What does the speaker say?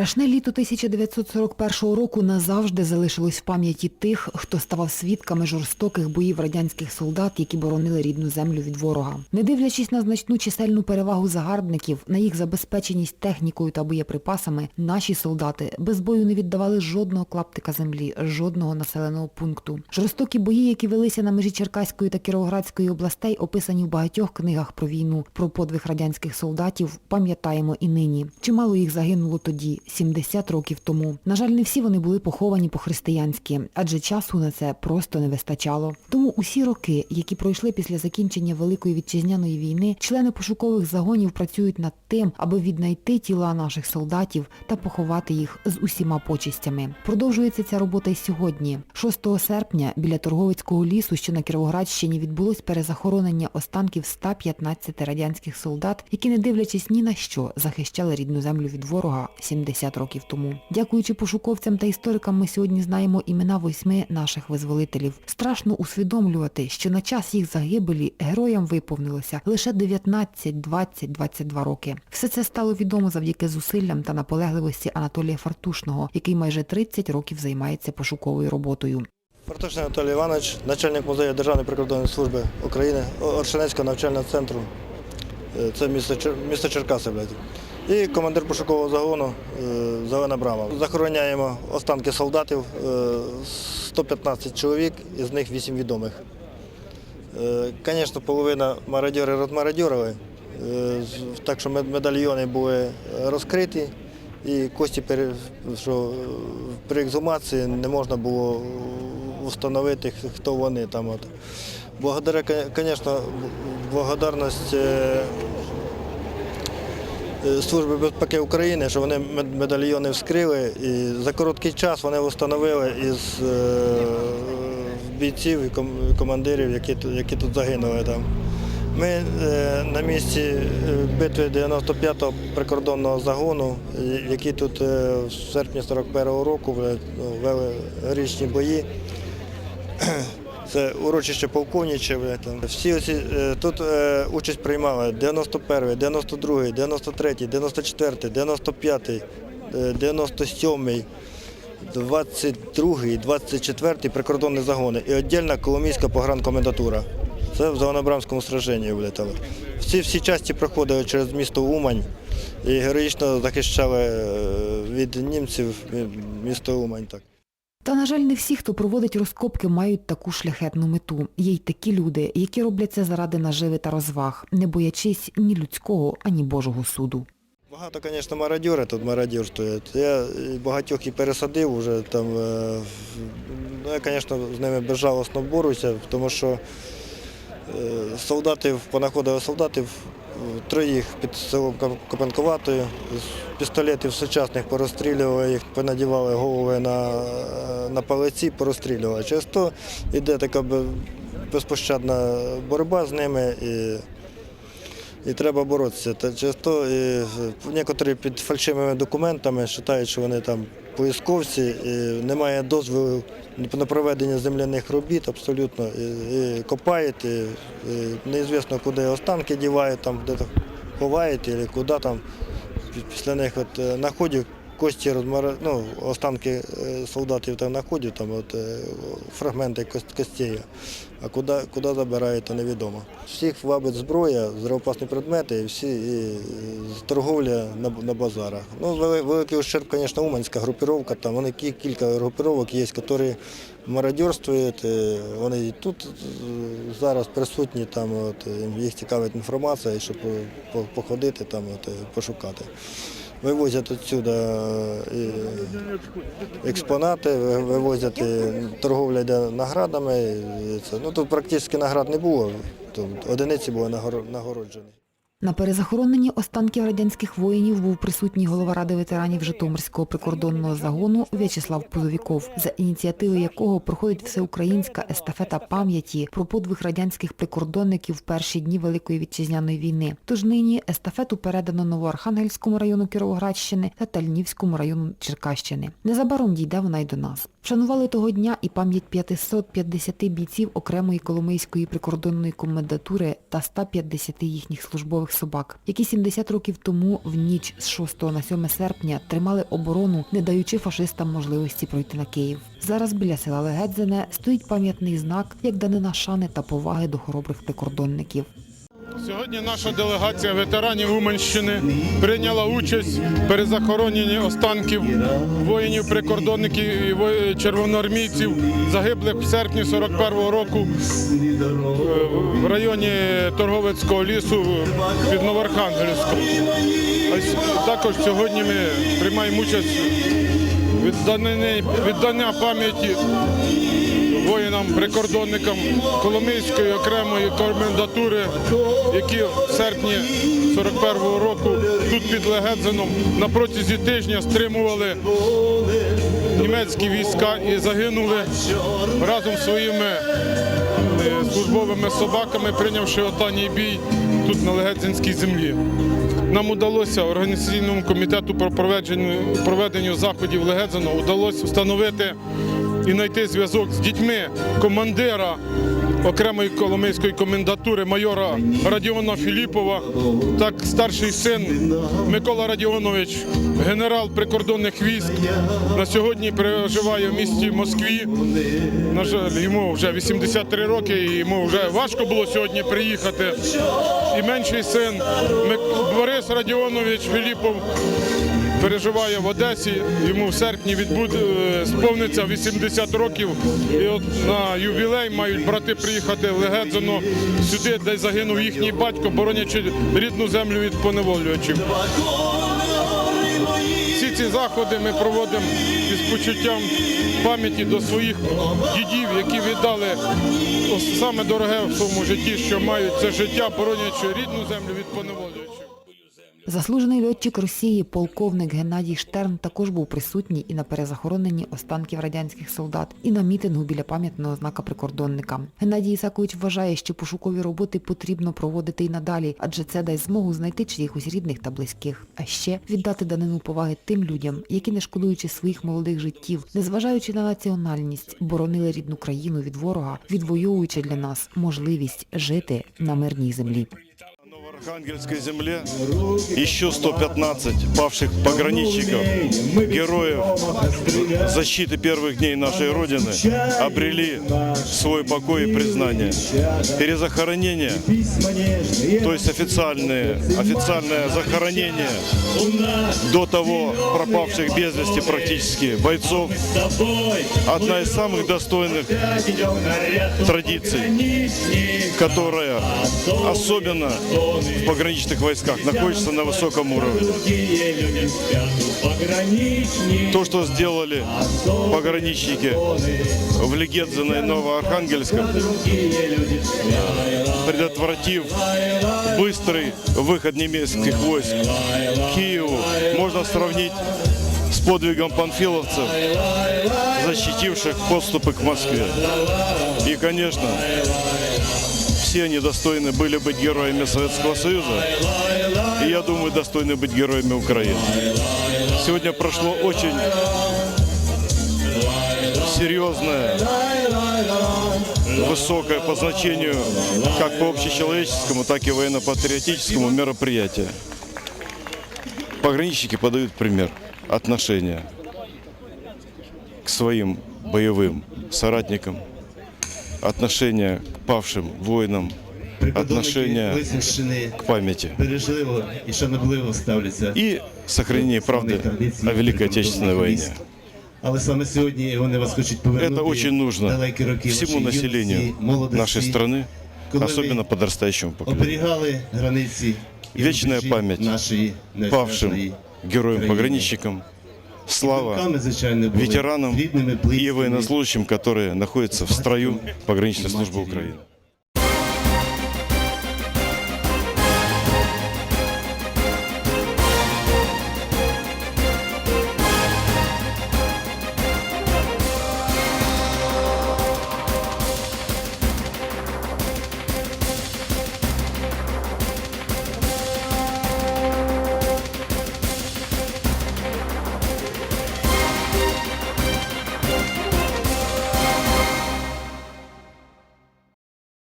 Страшне літо 1941 року назавжди залишилось в пам'яті тих, хто ставав свідками жорстоких боїв радянських солдат, які боронили рідну землю від ворога. Не дивлячись на значну чисельну перевагу загарбників, на їх забезпеченість технікою та боєприпасами, наші солдати без бою не віддавали жодного клаптика землі, жодного населеного пункту. Жорстокі бої, які велися на межі Черкаської та Кіровоградської областей, описані в багатьох книгах про війну, про подвиг радянських солдатів, пам'ятаємо і нині. Чимало їх загинуло тоді, 70 років тому. На жаль, не всі вони були поховані по-християнськи, адже часу на це просто не вистачало. Тому усі роки, які пройшли після закінчення Великої вітчизняної війни, члени пошукових загонів працюють над тим, аби віднайти тіла наших солдатів та поховати їх з усіма почистями. Продовжується ця робота й сьогодні. 6 серпня біля Торговицького лісу, що на Кіровоградщині, відбулось перезахоронення останків 115 радянських солдат, які, не дивлячись ні на що, захищали рідну землю від ворога 70 років тому. Дякуючи пошуковцям та історикам, ми сьогодні знаємо імена восьми наших визволителів. Страшно усвідомлювати, що на час їх загибелі героям виповнилося лише 19, 20, 22 роки. Все це стало відомо завдяки зусиллям та наполегливості Анатолія Фартушного, який майже 30 років займається пошуковою роботою. Партушний Анатолій Іванович, начальник музею Державної прикордонної служби України, Оршинецького навчального центру. Е, Це місто Черкаси, блядь. І командир пошукового загону е, Зелена Брама. Захороняємо останки солдатів, е, 115 чоловік, із них 8 відомих. Звісно, половина мародьори родмародьорили, е, так що медальйони були розкриті, і кості е, при ексгумації не можна було встановити, хто вони там. Благодаря, звісно, благодарність е, е, Служби безпеки України, що вони мед- медальйони вскрили і за короткий час вони встановили із е, бійців і командирів, які, які тут загинули. Ми е, на місці е, битви 95-го прикордонного загону, е, які тут е, в серпні 41-го року е, ну, вели річні бої. Це урочище полковниче. Всі оці, е, тут е, участь приймали 91-й, 92-й, 93-й, 94-й, 95-й, е, 97-й, 22-й, 24-й прикордонні загони і віддільна Коломійська погранкомендатура. Це в Зеленобрамському сраженні влітали. Всі, всі часті проходили через місто Умань і героїчно захищали е, від німців місто Умань. Так. Та, на жаль, не всі, хто проводить розкопки, мають таку шляхетну мету. Є й такі люди, які роблять це заради наживи та розваг, не боячись ні людського, ані Божого суду. Багато, звісно, мародьори тут мародьорствують. Я багатьох і пересадив вже там. е, Ну, я, звісно, з ними безжалосно борюся, тому що солдатів, понаходили солдатів, е, троїх під селом Копенковатою, з пістолетів сучасних порозстрілювали їх, понадівали голови на, на палиці, порозстрілювали. Через то йде така безпощадна боротьба з ними. І і треба боротися. Та часто то некоторі під фальшивими документами вважають, що вони там поисковці, і немає дозволу на проведення земляних робіт абсолютно. І, і копають, і, і неізвісно, куди останки дівають, там де ховають, і куди там після них от е, знаходять кості розмара... ну, останки е, солдатів там знаходять, там от, е, фрагменти костей. А куди, куди забирають, то невідомо. Всіх вабить зброя, зравопасні предмети всі і, торговля на, на базарах. Ну, великий ущерб, звісно, Уманська групіровка, там вони кілька групіровок є, які мародерствують. е, Вони і тут зараз присутні, там, от, їх цікавить інформація, щоб походити, там, от, пошукати. Вивозять відсюди е, експонати, вивозять торговля йде наградами. Ну, тут практично наград не було, одиниці були нагоро- нагороджені. На перезахороненні останків радянських воїнів був присутній голова ради ветеранів Житомирського прикордонного загону В'ячеслав Пузовіков, за ініціативи якого проходить всеукраїнська естафета пам'яті про подвиг радянських прикордонників в перші дні Великої вітчизняної війни. Тож нині естафету передано Новоархангельському району Кіровоградщини та Тальнівському району Черкащини. Незабаром дійде вона й до нас. Вшанували того дня і пам'ять 550 бійців окремої Коломийської прикордонної комендатури та 150 їхніх службових собак, які 70 років тому в ніч з 6 на 7 серпня тримали оборону, не даючи фашистам можливості пройти на Київ. Зараз біля села Легедзене стоїть пам'ятний знак як данина шани та поваги до хоробрих прикордонників. Сьогодні наша делегація ветеранів Уманщини прийняла участь в перезахороненні останків воїнів, прикордонників і во- червоноармійців, загиблих в серпні 41-го року е, в районі Торговецького лісу під Новоархангельськом. Також сьогодні ми приймаємо участь віддання пам'яті воїнам-прикордонникам Коломийської окремої комендатури, які в серпні 41-го року тут під Легедзином на протязі тижня стримували німецькі війська і загинули разом зі своїми е, службовими собаками, прийнявши останній бій тут на Легедзинській землі. Нам удалося організаційному комітету по проведенню, проведенню заходів Легедзино удалося встановити і знайти зв'язок з дітьми командира окремої коломийської комендатури майора Радіона Філіпова, так старший син Микола Радіонович, генерал прикордонних військ. На сьогодні проживає в місті Москві. На жаль, йому вже 83 роки, і йому вже важко було сьогодні приїхати. І менший син Борис Радіонович Філіпов переживає в Одесі. Йому в серпні відбуде сповниться 80 років. І от на ювілей мають брати приїхати в Легедзино сюди, де загинув їхній батько, боронячи рідну землю від поневолювачів. Всі ці заходи ми проводимо із почуттям пам'яті до своїх дідів, які віддали саме дороге в своєму житті, що мають це життя, боронячи рідну землю від поневолювачів. Заслужений льотчик Росії, полковник Геннадій Штерн, також був присутній і на перезахороненні останків радянських солдат, і на мітингу біля пам'ятного знака прикордонника. Геннадій Ісакович вважає, що пошукові роботи потрібно проводити і надалі, адже це дасть змогу знайти чиїхось рідних та близьких, а ще віддати данину поваги тим людям, які, не шкодуючи своїх молодих життів, незважаючи на національність, боронили рідну країну від ворога, відвоюючи для нас можливість жити на мирній землі. На Новоархангельской земле еще 115 павших пограничников, героев защиты первых дней нашей Родины обрели свой покой и признание. Перезахоронение, то есть официальное, официальное захоронение до того пропавших без вести практически бойцов, одна из самых достойных традиций, которая особенно в пограничных войсках находится на высоком уровне. То, что сделали пограничники в Легедзино Новоархангельском, предотвратив быстрый выход немецких войск к Киеву, можно сравнить с подвигом панфиловцев, защитивших подступы к Москве. И, конечно, все они достойны были быть героями Советского Союза. И я думаю, достойны быть героями Украины. Сегодня прошло очень серьезное, высокое по значению как по общечеловеческому, так и военно-патриотическому мероприятие. Пограничники подают пример отношения к своим боевым соратникам, отношения к павшим воинам, отношения Лисівщини к памяти бережливо і шанобливо ставляться. и сохранение правды о Великой Отечественной войне. Але саме сьогодні вони вас хочуть повернути. Это очень нужно далекі роки всему вашої населению юності, молодості, нашей страны, коли особенно подрастающему ви поколению. оберігали границі і Вечная рубежі память нашої незалежної Павшим країни. героям-пограничникам, слава Думками, звичайно, були ветеранам рідними, и близькими. военнослужащим, которые находятся в строю пограничной службы Украины.